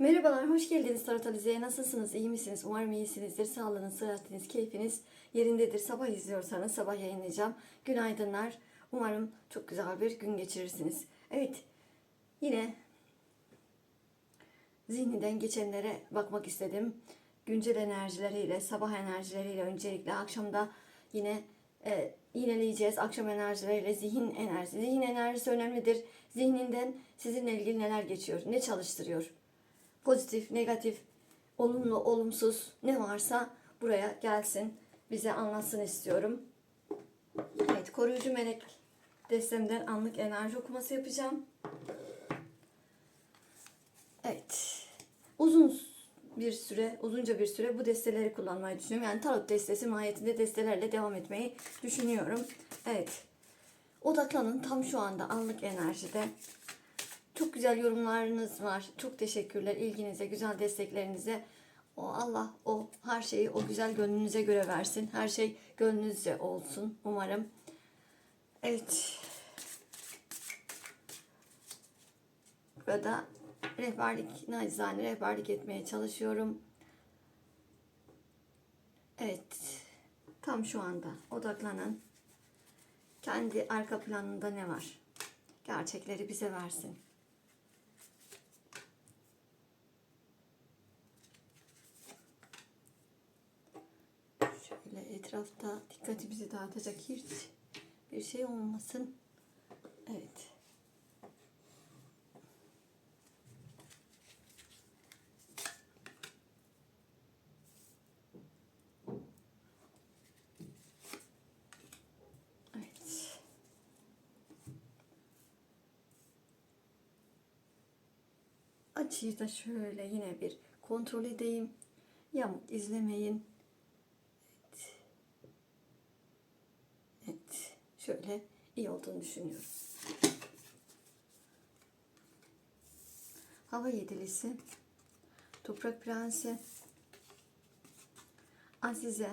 Merhabalar, hoş geldiniz Tarot Alize'ye. Nasılsınız, iyi misiniz? Umarım iyisinizdir. Sağlığınız, sıhhatiniz, keyfiniz yerindedir. Sabah izliyorsanız sabah yayınlayacağım. Günaydınlar. Umarım çok güzel bir gün geçirirsiniz. Evet, yine zihninden geçenlere bakmak istedim. Güncel enerjileriyle, sabah enerjileriyle öncelikle akşamda yine e, yineleyeceğiz. Akşam enerjileriyle zihin enerjisi. Zihin enerjisi önemlidir. Zihninden sizinle ilgili neler geçiyor, ne çalıştırıyor? Pozitif, negatif, olumlu, olumsuz ne varsa buraya gelsin, bize anlatsın istiyorum. Evet, koruyucu melek destemden anlık enerji okuması yapacağım. Evet, uzun bir süre, uzunca bir süre bu desteleri kullanmayı düşünüyorum. Yani tarot destesi mahiyetinde destelerle devam etmeyi düşünüyorum. Evet, odaklanın tam şu anda anlık enerjide. Çok güzel yorumlarınız var. Çok teşekkürler ilginize, güzel desteklerinize. O Allah o her şeyi o güzel gönlünüze göre versin. Her şey gönlünüzce olsun umarım. Evet. Burada rehberlik, nacizane rehberlik etmeye çalışıyorum. Evet. Tam şu anda odaklanın. Kendi arka planında ne var? Gerçekleri bize versin. Etrafta dikkatimizi dağıtacak hiç bir şey olmasın. Evet. Evet. Açıyı da şöyle yine bir kontrol edeyim. Yamuk izlemeyin. Evet. Şöyle iyi olduğunu düşünüyorum. Hava yedilisi. Toprak prensi. Azize.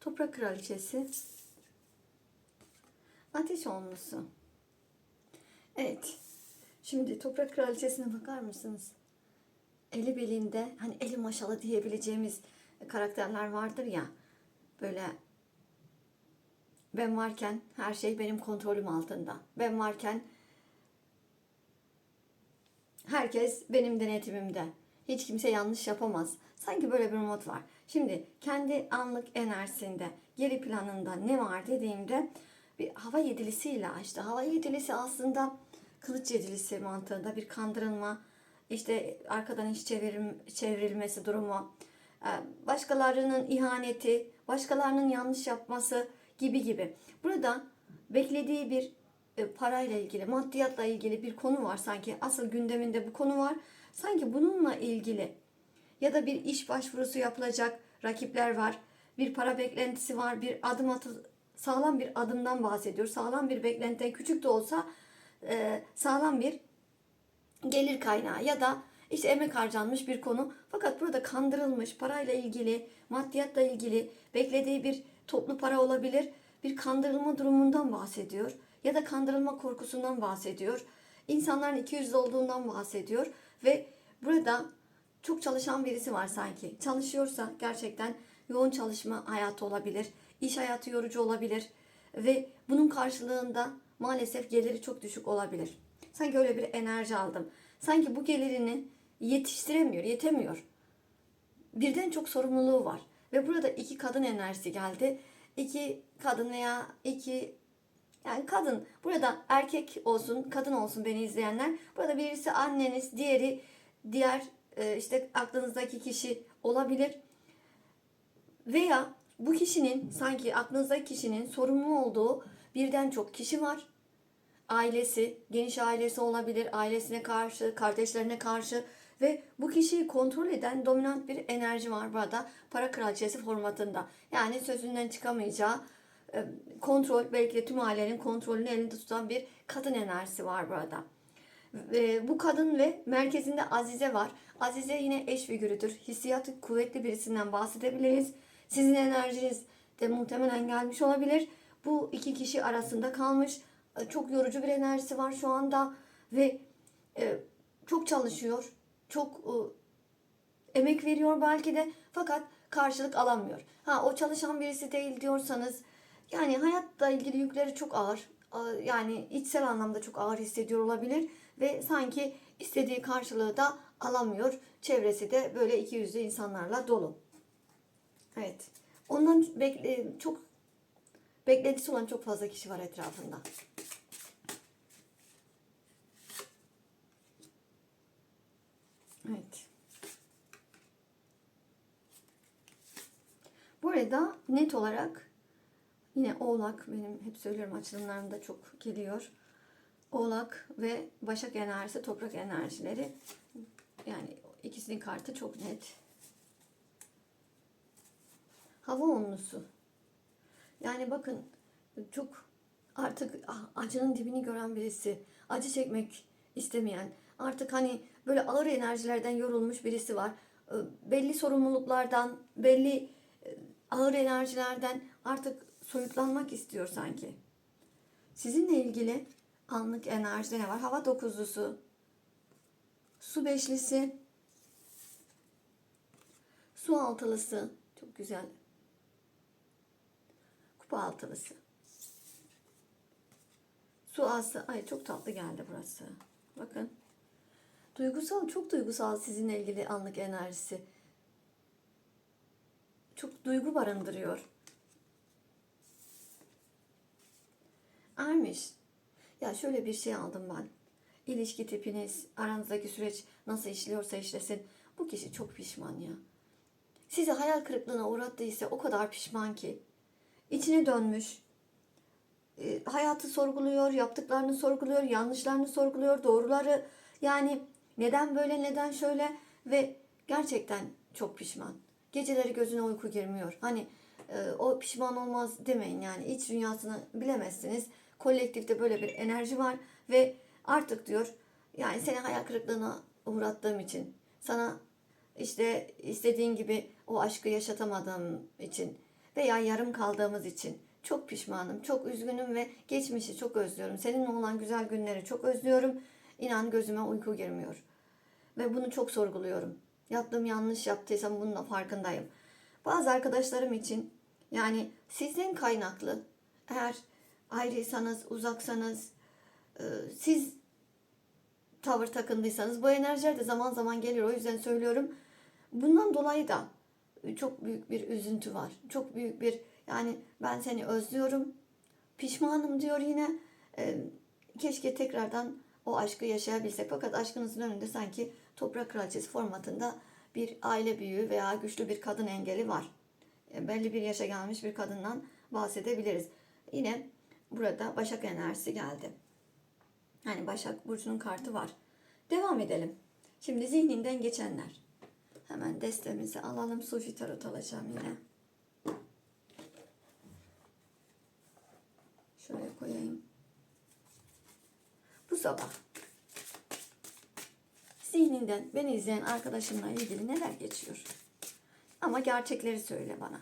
Toprak kraliçesi. Ateş onlusu. Evet. Şimdi toprak kraliçesine bakar mısınız? Eli belinde hani eli maşalı diyebileceğimiz karakterler vardır ya. Böyle ben varken her şey benim kontrolüm altında. Ben varken herkes benim denetimimde. Hiç kimse yanlış yapamaz. Sanki böyle bir mod var. Şimdi kendi anlık enerjisinde, geri planında ne var dediğimde bir hava yedilisiyle işte hava yedilisi aslında kılıç yedilisi mantığında bir kandırılma, işte arkadan iş çevirim, çevrilmesi durumu, başkalarının ihaneti, başkalarının yanlış yapması gibi gibi. Burada beklediği bir e, parayla ilgili, maddiyatla ilgili bir konu var sanki. Asıl gündeminde bu konu var. Sanki bununla ilgili ya da bir iş başvurusu yapılacak rakipler var. Bir para beklentisi var. Bir adım atı sağlam bir adımdan bahsediyor. Sağlam bir beklentiden küçük de olsa e, sağlam bir gelir kaynağı ya da işte emek harcanmış bir konu. Fakat burada kandırılmış, parayla ilgili, maddiyatla ilgili beklediği bir toplu para olabilir. Bir kandırılma durumundan bahsediyor. Ya da kandırılma korkusundan bahsediyor. İnsanların iki yüzlü olduğundan bahsediyor. Ve burada çok çalışan birisi var sanki. Çalışıyorsa gerçekten yoğun çalışma hayatı olabilir. İş hayatı yorucu olabilir. Ve bunun karşılığında maalesef geliri çok düşük olabilir. Sanki öyle bir enerji aldım. Sanki bu gelirini yetiştiremiyor, yetemiyor. Birden çok sorumluluğu var. Ve burada iki kadın enerjisi geldi. İki kadın veya iki yani kadın burada erkek olsun, kadın olsun beni izleyenler. Burada birisi anneniz, diğeri diğer e, işte aklınızdaki kişi olabilir. Veya bu kişinin sanki aklınızdaki kişinin sorumlu olduğu birden çok kişi var. Ailesi, geniş ailesi olabilir, ailesine karşı, kardeşlerine karşı ve bu kişiyi kontrol eden dominant bir enerji var burada para kraliçesi formatında. Yani sözünden çıkamayacağı e, kontrol belki de tüm ailenin kontrolünü elinde tutan bir kadın enerjisi var burada. E, bu kadın ve merkezinde Azize var. Azize yine eş figürüdür. Hissiyatı kuvvetli birisinden bahsedebiliriz. Sizin enerjiniz de muhtemelen gelmiş olabilir. Bu iki kişi arasında kalmış. E, çok yorucu bir enerjisi var şu anda ve çok çalışıyor, çok e, emek veriyor belki de fakat karşılık alamıyor. Ha o çalışan birisi değil diyorsanız yani hayatla ilgili yükleri çok ağır. Yani içsel anlamda çok ağır hissediyor olabilir ve sanki istediği karşılığı da alamıyor. Çevresi de böyle iki yüzlü insanlarla dolu. Evet. Ondan bekle, çok beklentisi olan çok fazla kişi var etrafında. Evet. Bu arada net olarak yine Oğlak benim hep söylüyorum açılımlarımda çok geliyor. Oğlak ve Başak enerjisi, toprak enerjileri yani ikisinin kartı çok net. Hava onlusu. Yani bakın çok artık ah, acının dibini gören birisi, acı çekmek istemeyen, artık hani böyle ağır enerjilerden yorulmuş birisi var. Belli sorumluluklardan, belli ağır enerjilerden artık soyutlanmak istiyor sanki. Sizinle ilgili anlık enerjide ne var? Hava dokuzlusu, su beşlisi, su altılısı, çok güzel. Kupa altılısı. Su ası, ay çok tatlı geldi burası. Bakın. Duygusal, çok duygusal sizinle ilgili anlık enerjisi. Çok duygu barındırıyor. Ermiş. Ya şöyle bir şey aldım ben. İlişki tipiniz, aranızdaki süreç nasıl işliyorsa işlesin. Bu kişi çok pişman ya. Sizi hayal kırıklığına uğrattıysa o kadar pişman ki. İçine dönmüş. E, hayatı sorguluyor, yaptıklarını sorguluyor, yanlışlarını sorguluyor, doğruları yani neden böyle neden şöyle ve gerçekten çok pişman. Geceleri gözüne uyku girmiyor. Hani e, o pişman olmaz demeyin yani iç dünyasını bilemezsiniz. Kolektifte böyle bir enerji var ve artık diyor yani seni hayal kırıklığına uğrattığım için sana işte istediğin gibi o aşkı yaşatamadığım için veya yarım kaldığımız için çok pişmanım, çok üzgünüm ve geçmişi çok özlüyorum. Seninle olan güzel günleri çok özlüyorum. İnan gözüme uyku girmiyor. Ve bunu çok sorguluyorum. Yaptığım yanlış yaptıysam bunun da farkındayım. Bazı arkadaşlarım için yani sizden kaynaklı eğer ayrıysanız, uzaksanız, e, siz tavır takındıysanız bu enerjiler de zaman zaman gelir. O yüzden söylüyorum. Bundan dolayı da çok büyük bir üzüntü var. Çok büyük bir yani ben seni özlüyorum. Pişmanım diyor yine. E, keşke tekrardan o aşkı yaşayabilsek. Fakat aşkınızın önünde sanki toprak kraliçesi formatında bir aile büyüğü veya güçlü bir kadın engeli var. E, belli bir yaşa gelmiş bir kadından bahsedebiliriz. Yine burada Başak enerjisi geldi. Yani Başak Burcu'nun kartı var. Devam edelim. Şimdi zihninden geçenler. Hemen destemizi alalım. Sufi Tarot alacağım yine. Şöyle koyayım. Bu sabah zihninden beni izleyen arkadaşımla ilgili neler geçiyor? Ama gerçekleri söyle bana.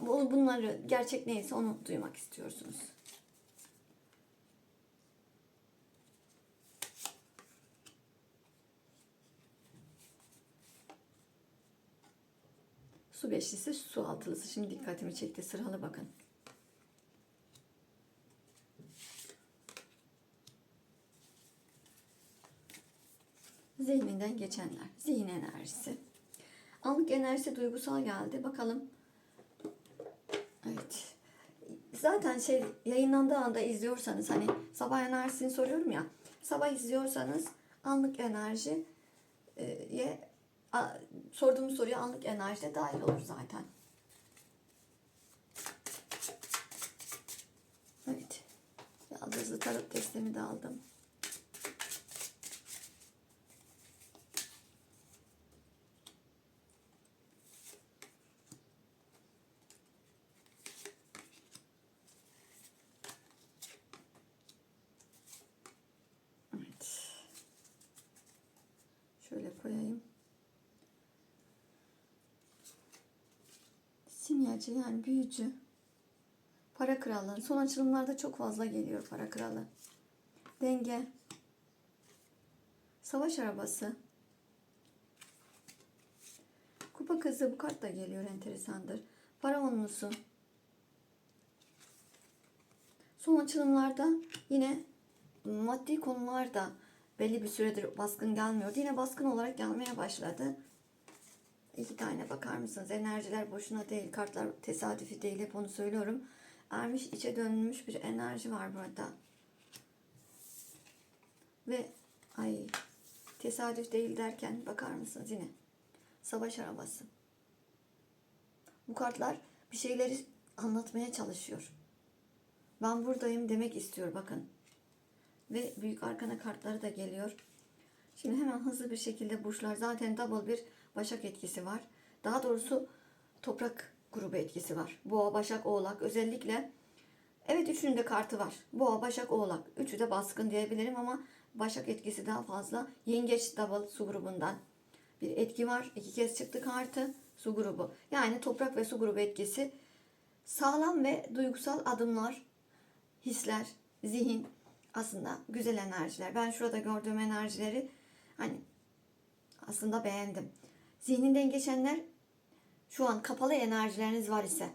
Bu- Bunları gerçek neyse onu duymak istiyorsunuz. Su beşlisi, su altılısı. Şimdi dikkatimi çekti. Sıralı bakın. Zihninden geçenler. Zihin enerjisi. Anlık enerjisi duygusal geldi. Bakalım. Evet. Zaten şey yayınlandığı anda izliyorsanız hani sabah enerjisini soruyorum ya. Sabah izliyorsanız anlık enerji e, sorduğumuz soruya anlık enerjide dahil olur zaten. Evet. Yaldızlı tarot destemi de aldım. Evet. Şöyle koyayım. Simyacı yani büyücü. Para kralı. Son açılımlarda çok fazla geliyor para kralı. Denge. Savaş arabası. Kupa kızı bu kart da geliyor enteresandır. Para onlusu. Son açılımlarda yine maddi konularda belli bir süredir baskın gelmiyordu. Yine baskın olarak gelmeye başladı. İki tane bakar mısınız? Enerjiler boşuna değil, kartlar tesadüfi değil. Hep onu söylüyorum. Ermiş içe dönmüş bir enerji var burada. Ve ay tesadüf değil derken bakar mısınız yine? Savaş arabası. Bu kartlar bir şeyleri anlatmaya çalışıyor. Ben buradayım demek istiyor bakın. Ve büyük arkana kartları da geliyor. Şimdi hemen hızlı bir şekilde burçlar zaten double bir başak etkisi var. Daha doğrusu toprak grubu etkisi var. Boğa, başak, oğlak özellikle evet üçünün de kartı var. Boğa, başak, oğlak. Üçü de baskın diyebilirim ama başak etkisi daha fazla. Yengeç double su grubundan bir etki var. İki kez çıktı kartı su grubu. Yani toprak ve su grubu etkisi sağlam ve duygusal adımlar, hisler, zihin aslında güzel enerjiler. Ben şurada gördüğüm enerjileri hani aslında beğendim. Zihninden geçenler şu an kapalı enerjileriniz var ise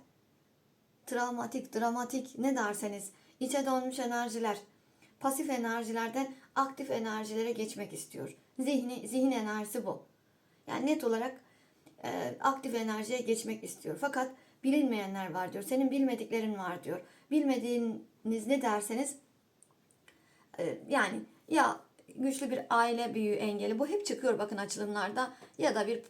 travmatik, dramatik ne derseniz içe dönmüş enerjiler pasif enerjilerden aktif enerjilere geçmek istiyor. Zihni, zihin enerjisi bu. Yani net olarak e, aktif enerjiye geçmek istiyor. Fakat bilinmeyenler var diyor. Senin bilmediklerin var diyor. Bilmediğiniz ne derseniz e, yani ya güçlü bir aile büyüğü engeli bu hep çıkıyor bakın açılımlarda ya da bir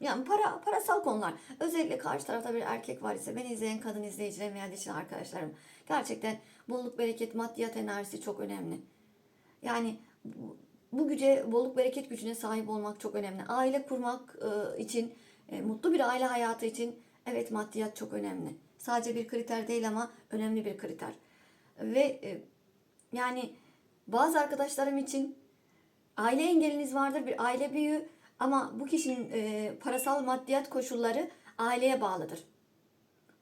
yani para parasal konular. Özellikle karşı tarafta bir erkek var ise beni izleyen kadın izleyicilerim veya dişli arkadaşlarım gerçekten bolluk bereket maddiyat enerjisi çok önemli. Yani bu güce bolluk bereket gücüne sahip olmak çok önemli. Aile kurmak e, için e, mutlu bir aile hayatı için evet maddiyat çok önemli. Sadece bir kriter değil ama önemli bir kriter. Ve e, yani bazı arkadaşlarım için aile engeliniz vardır, bir aile büyüğü ama bu kişinin e, parasal maddiyat koşulları aileye bağlıdır.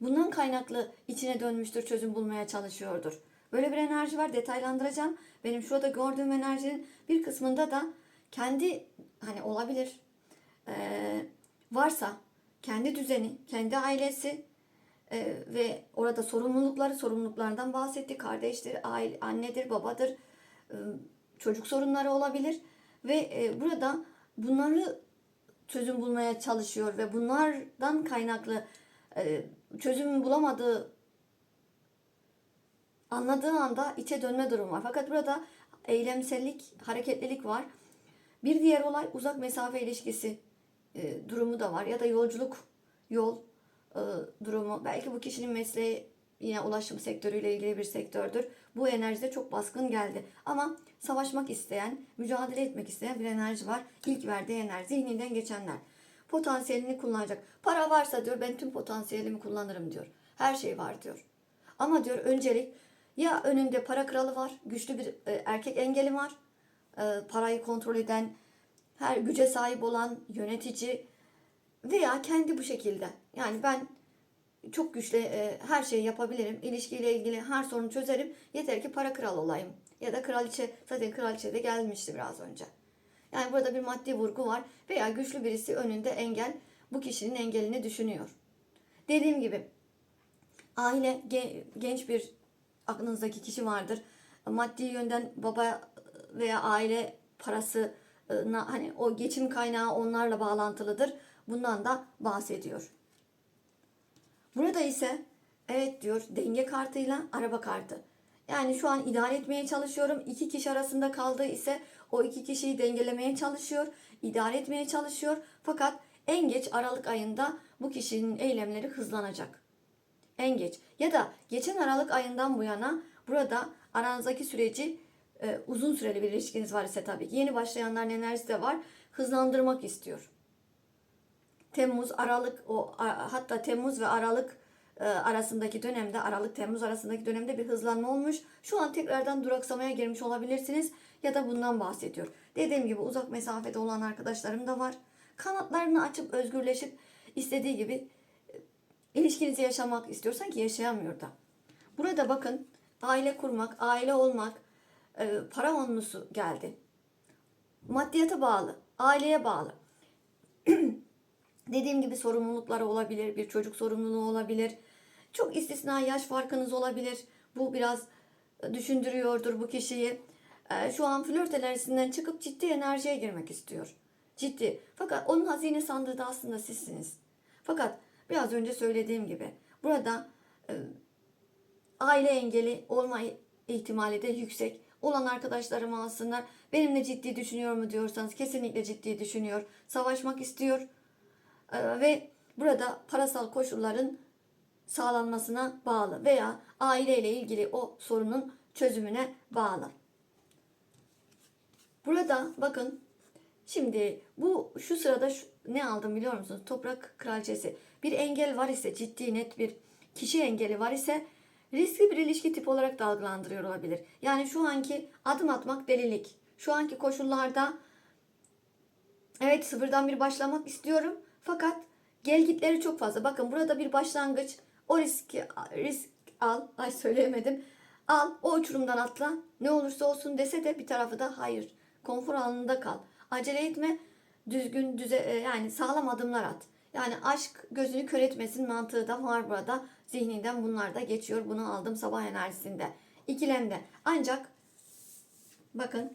Bundan kaynaklı içine dönmüştür, çözüm bulmaya çalışıyordur. Böyle bir enerji var, detaylandıracağım. Benim şurada gördüğüm enerjinin bir kısmında da kendi hani olabilir e, varsa kendi düzeni, kendi ailesi e, ve orada sorumlulukları, sorumluluklardan bahsetti. Kardeştir, aile, annedir, babadır, çocuk sorunları olabilir ve e, burada bunları çözüm bulmaya çalışıyor ve bunlardan kaynaklı e, çözüm bulamadığı anladığı anda içe dönme durumu var. Fakat burada eylemsellik, hareketlilik var. Bir diğer olay uzak mesafe ilişkisi e, durumu da var ya da yolculuk, yol e, durumu. Belki bu kişinin mesleği yine ulaşım sektörüyle ilgili bir sektördür. Bu enerji de çok baskın geldi. Ama savaşmak isteyen, mücadele etmek isteyen bir enerji var. İlk verdiği enerji zihninden geçenler. Potansiyelini kullanacak. Para varsa diyor ben tüm potansiyelimi kullanırım diyor. Her şey var diyor. Ama diyor öncelik ya önünde para kralı var, güçlü bir e, erkek engeli var. E, parayı kontrol eden, her güce sahip olan yönetici veya kendi bu şekilde. Yani ben çok güçlü e, her şeyi yapabilirim. İlişkiyle ilgili her sorunu çözerim. Yeter ki para kral olayım. Ya da kraliçe, zaten kraliçe de gelmişti biraz önce. Yani burada bir maddi vurgu var. Veya güçlü birisi önünde engel, bu kişinin engelini düşünüyor. Dediğim gibi aile genç bir aklınızdaki kişi vardır. Maddi yönden baba veya aile parası hani o geçim kaynağı onlarla bağlantılıdır. Bundan da bahsediyor. Burada ise evet diyor denge kartıyla araba kartı. Yani şu an idare etmeye çalışıyorum. İki kişi arasında kaldığı ise o iki kişiyi dengelemeye çalışıyor. idare etmeye çalışıyor. Fakat en geç Aralık ayında bu kişinin eylemleri hızlanacak. En geç. Ya da geçen Aralık ayından bu yana burada aranızdaki süreci e, uzun süreli bir ilişkiniz var ise tabii ki yeni başlayanların enerjisi de var. Hızlandırmak istiyor. Temmuz, Aralık o hatta Temmuz ve Aralık e, arasındaki dönemde Aralık Temmuz arasındaki dönemde bir hızlanma olmuş. Şu an tekrardan duraksamaya girmiş olabilirsiniz ya da bundan bahsediyor. Dediğim gibi uzak mesafede olan arkadaşlarım da var. Kanatlarını açıp özgürleşip istediği gibi e, ilişkinizi yaşamak istiyorsan ki yaşayamıyor da. Burada bakın aile kurmak, aile olmak, e, para onlusu geldi. maddiyata bağlı, aileye bağlı. Dediğim gibi sorumlulukları olabilir, bir çocuk sorumluluğu olabilir. Çok istisna yaş farkınız olabilir. Bu biraz e, düşündürüyordur bu kişiyi. Ee, Şu an flört enerjisinden çıkıp ciddi enerjiye girmek istiyor. Ciddi. Fakat onun hazine sandığı da aslında sizsiniz. Fakat biraz önce söylediğim gibi burada e, aile engeli olma ihtimali de yüksek. Olan arkadaşlarım alsınlar. Benimle ciddi düşünüyor mu diyorsanız kesinlikle ciddi düşünüyor. Savaşmak istiyor. Ee, ve burada parasal koşulların sağlanmasına bağlı veya aileyle ilgili o sorunun çözümüne bağlı. Burada bakın şimdi bu şu sırada şu- ne aldım biliyor musunuz? Toprak kraliçesi. Bir engel var ise ciddi net bir kişi engeli var ise riskli bir ilişki tipi olarak da algılandırıyor olabilir. Yani şu anki adım atmak delilik. Şu anki koşullarda Evet sıfırdan bir başlamak istiyorum. Fakat gelgitleri çok fazla. Bakın burada bir başlangıç. O riski risk al. Ay söyleyemedim. Al o uçurumdan atla. Ne olursa olsun dese de bir tarafı da hayır. Konfor alanında kal. Acele etme. Düzgün düze e, yani sağlam adımlar at. Yani aşk gözünü kör etmesin mantığı da var burada. Zihninden bunlar da geçiyor. Bunu aldım sabah enerjisinde. İkilemde. Ancak Bakın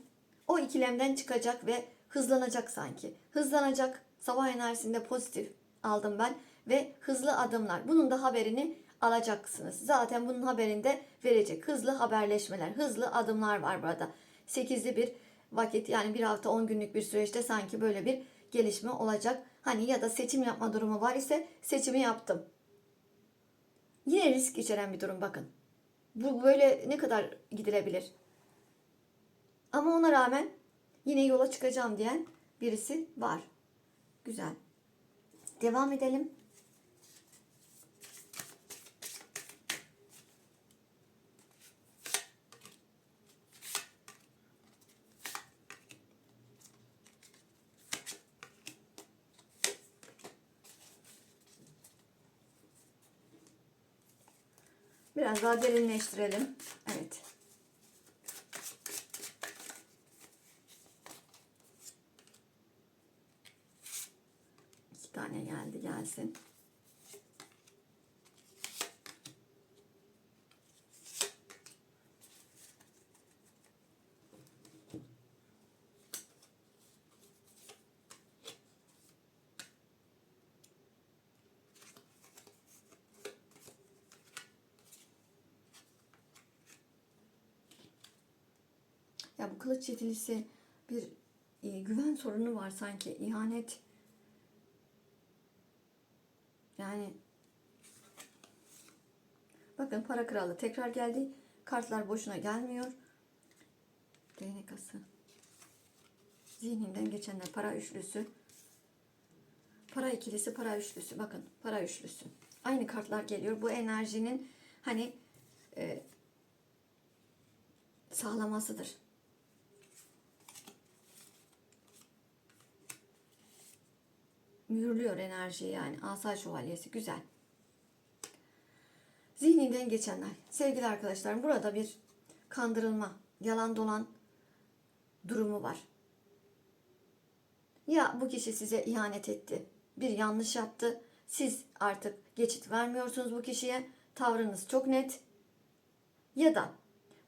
o ikilemden çıkacak ve hızlanacak sanki. Hızlanacak. Sabah enerjisinde pozitif aldım ben ve hızlı adımlar. Bunun da haberini alacaksınız. Zaten bunun haberini de verecek. Hızlı haberleşmeler, hızlı adımlar var burada. 8'li bir vakit yani bir hafta 10 günlük bir süreçte sanki böyle bir gelişme olacak. Hani ya da seçim yapma durumu var ise seçimi yaptım. Yine risk içeren bir durum bakın. Bu böyle ne kadar gidilebilir? Ama ona rağmen yine yola çıkacağım diyen birisi var. Güzel. Devam edelim. Biraz daha derinleştirelim. Evet. İki tane geldi gelsin. Ya bu kılıç yetilisi bir e, güven sorunu var sanki. İhanet yani bakın para kralı tekrar geldi. Kartlar boşuna gelmiyor. Değnek ası. Zihninden geçenler para üçlüsü. Para ikilisi, para üçlüsü. Bakın para üçlüsü. Aynı kartlar geliyor. Bu enerjinin hani e, sağlamasıdır. mühürlüyor enerjiyi yani. Asa şövalyesi güzel. Zihninden geçenler. Sevgili arkadaşlarım burada bir kandırılma, yalan dolan durumu var. Ya bu kişi size ihanet etti, bir yanlış yaptı. Siz artık geçit vermiyorsunuz bu kişiye. Tavrınız çok net. Ya da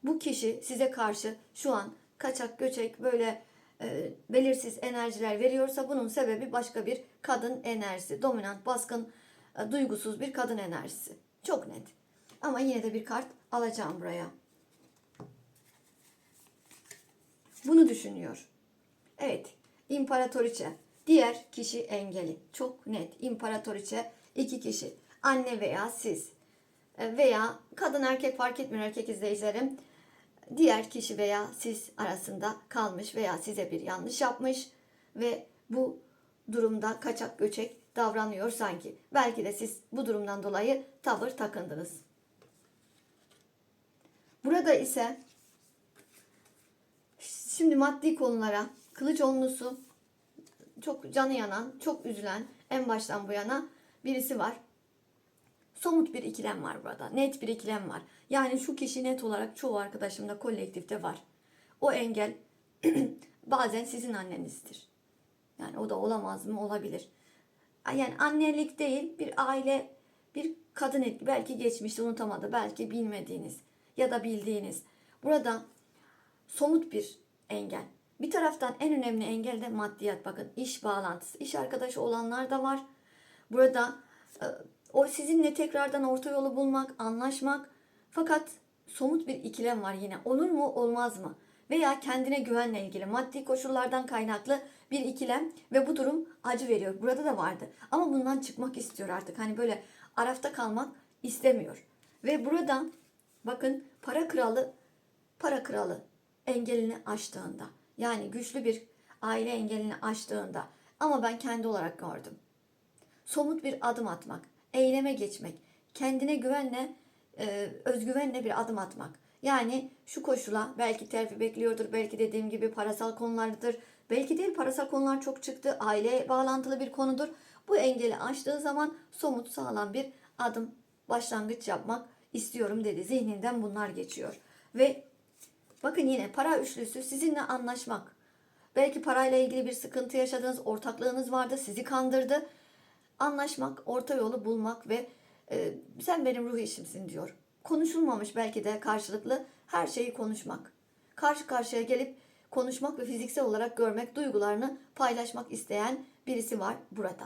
bu kişi size karşı şu an kaçak göçek böyle e, belirsiz enerjiler veriyorsa bunun sebebi başka bir kadın enerjisi. Dominant, baskın, e, duygusuz bir kadın enerjisi. Çok net. Ama yine de bir kart alacağım buraya. Bunu düşünüyor. Evet, imparatoriçe. Diğer kişi engeli. Çok net. İmparatoriçe iki kişi. Anne veya siz. E, Veya kadın erkek fark etmiyor erkek izleyicilerim diğer kişi veya siz arasında kalmış veya size bir yanlış yapmış ve bu durumda kaçak göçek davranıyor sanki. Belki de siz bu durumdan dolayı tavır takındınız. Burada ise şimdi maddi konulara kılıç onlusu çok canı yanan, çok üzülen en baştan bu yana birisi var somut bir ikilem var burada. Net bir ikilem var. Yani şu kişi net olarak çoğu arkadaşımda kolektifte var. O engel bazen sizin annenizdir. Yani o da olamaz mı? Olabilir. Yani annelik değil bir aile bir kadın et- belki geçmişte unutamadı belki bilmediğiniz ya da bildiğiniz. Burada somut bir engel. Bir taraftan en önemli engel de maddiyat. Bakın iş bağlantısı. İş arkadaşı olanlar da var. Burada e, o sizinle tekrardan orta yolu bulmak, anlaşmak. Fakat somut bir ikilem var yine. Olur mu, olmaz mı? Veya kendine güvenle ilgili maddi koşullardan kaynaklı bir ikilem ve bu durum acı veriyor. Burada da vardı. Ama bundan çıkmak istiyor artık. Hani böyle arafta kalmak istemiyor. Ve burada bakın para kralı para kralı engelini aştığında yani güçlü bir aile engelini aştığında ama ben kendi olarak gördüm. Somut bir adım atmak, eyleme geçmek, kendine güvenle, e, özgüvenle bir adım atmak. Yani şu koşula belki terfi bekliyordur, belki dediğim gibi parasal konulardır, belki değil parasal konular çok çıktı, aile bağlantılı bir konudur. Bu engeli aştığı zaman somut sağlam bir adım, başlangıç yapmak istiyorum dedi. Zihninden bunlar geçiyor. Ve bakın yine para üçlüsü sizinle anlaşmak. Belki parayla ilgili bir sıkıntı yaşadınız, ortaklığınız vardı, sizi kandırdı. Anlaşmak, orta yolu bulmak ve e, sen benim ruh eşimsin diyor. Konuşulmamış belki de karşılıklı her şeyi konuşmak. Karşı karşıya gelip konuşmak ve fiziksel olarak görmek, duygularını paylaşmak isteyen birisi var burada.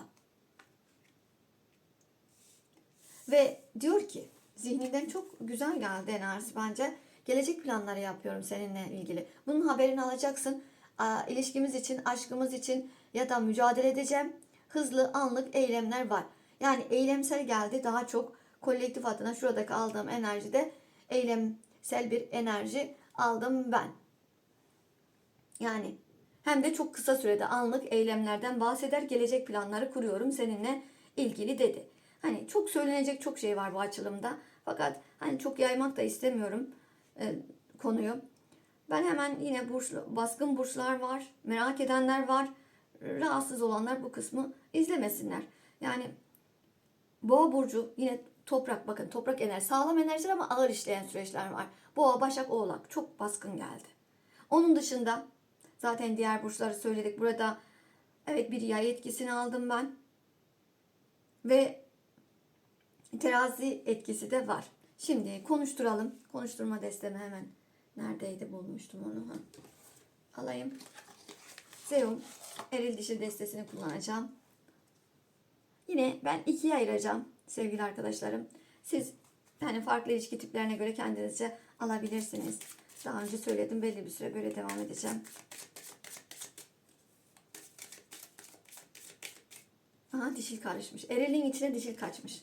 Ve diyor ki zihninden çok güzel geldi enerjisi bence. Gelecek planları yapıyorum seninle ilgili. Bunun haberini alacaksın. İlişkimiz için, aşkımız için ya da mücadele edeceğim. Hızlı, anlık eylemler var. Yani eylemsel geldi daha çok kolektif adına şuradaki aldığım enerjide eylemsel bir enerji aldım ben. Yani hem de çok kısa sürede anlık eylemlerden bahseder, gelecek planları kuruyorum seninle ilgili dedi. Hani çok söylenecek çok şey var bu açılımda. Fakat hani çok yaymak da istemiyorum e, konuyu. Ben hemen yine burçlu, baskın burçlar var, merak edenler var. Rahatsız olanlar bu kısmı izlemesinler. Yani Boğa burcu yine toprak bakın toprak enerji sağlam enerjiler ama ağır işleyen süreçler var. Boğa, Başak, Oğlak çok baskın geldi. Onun dışında zaten diğer burçları söyledik. Burada evet bir yay etkisini aldım ben. Ve terazi etkisi de var. Şimdi konuşturalım. Konuşturma destemi hemen neredeydi bulmuştum onu. Ha. Alayım. Zeum eril dişi destesini kullanacağım. Yine ben ikiye ayıracağım sevgili arkadaşlarım. Siz yani farklı ilişki tiplerine göre kendinizce alabilirsiniz. Daha önce söyledim belli bir süre böyle devam edeceğim. Aha dişil karışmış. Erilin içine dişil kaçmış.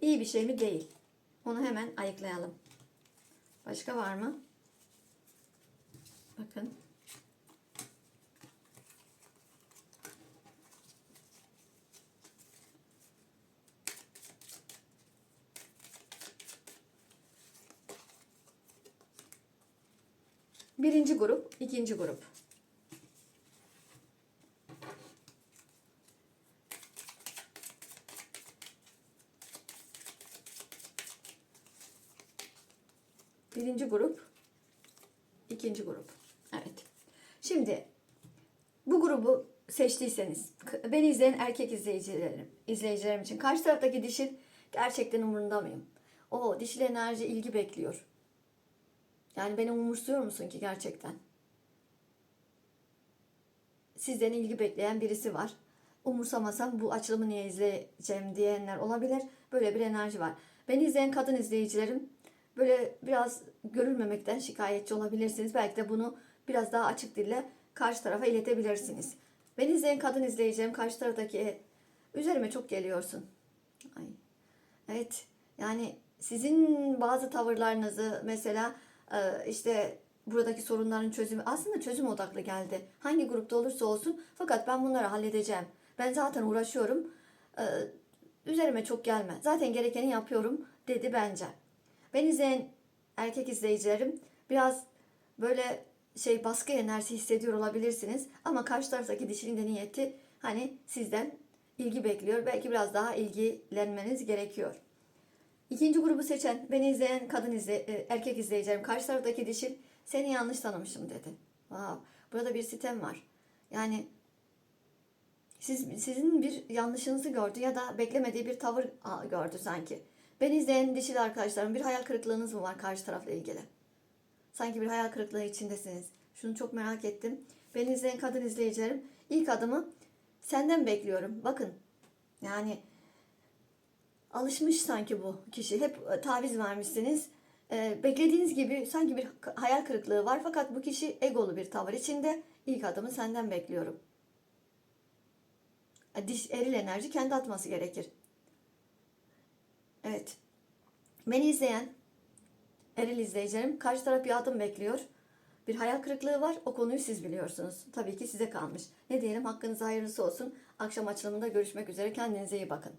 İyi bir şey mi? Değil. Onu hemen ayıklayalım. Başka var mı? Bakın. Birinci grup, ikinci grup. Birinci grup, ikinci grup. Evet. Şimdi bu grubu seçtiyseniz, beni izleyen erkek izleyicilerim, izleyicilerim için karşı taraftaki dişil gerçekten umurunda mıyım? O dişil enerji ilgi bekliyor. Yani beni umursuyor musun ki gerçekten? Sizden ilgi bekleyen birisi var. Umursamasam bu açılımı niye izleyeceğim diyenler olabilir. Böyle bir enerji var. Beni izleyen kadın izleyicilerim böyle biraz görülmemekten şikayetçi olabilirsiniz. Belki de bunu biraz daha açık dille karşı tarafa iletebilirsiniz. Beni izleyen kadın izleyeceğim karşı taraftaki üzerime çok geliyorsun. Ay. Evet yani sizin bazı tavırlarınızı mesela e, işte buradaki sorunların çözümü aslında çözüm odaklı geldi. Hangi grupta olursa olsun fakat ben bunları halledeceğim. Ben zaten uğraşıyorum. E, üzerime çok gelme. Zaten gerekeni yapıyorum dedi bence. Ben izleyen erkek izleyicilerim biraz böyle şey baskı enerjisi hissediyor olabilirsiniz. Ama karşı taraftaki dişinin de niyeti hani sizden ilgi bekliyor. Belki biraz daha ilgilenmeniz gerekiyor. İkinci grubu seçen, beni izleyen kadın izle, e, erkek izleyicilerim, karşı taraftaki dişil seni yanlış tanımışım dedi. Wow. Burada bir sitem var. Yani siz sizin bir yanlışınızı gördü ya da beklemediği bir tavır gördü sanki. Beni izleyen dişili arkadaşlarım bir hayal kırıklığınız mı var karşı tarafla ilgili? Sanki bir hayal kırıklığı içindesiniz. Şunu çok merak ettim. Beni izleyen kadın izleyicilerim ilk adımı senden bekliyorum. Bakın yani alışmış sanki bu kişi. Hep e, taviz vermişsiniz. E, beklediğiniz gibi sanki bir hayal kırıklığı var fakat bu kişi egolu bir tavır içinde. İlk adımı senden bekliyorum. E, Diş, eril enerji kendi atması gerekir. Evet. Beni izleyen eril izleyicilerim karşı taraf bir adım bekliyor. Bir hayal kırıklığı var. O konuyu siz biliyorsunuz. Tabii ki size kalmış. Ne diyelim hakkınız hayırlısı olsun. Akşam açılımında görüşmek üzere. Kendinize iyi bakın.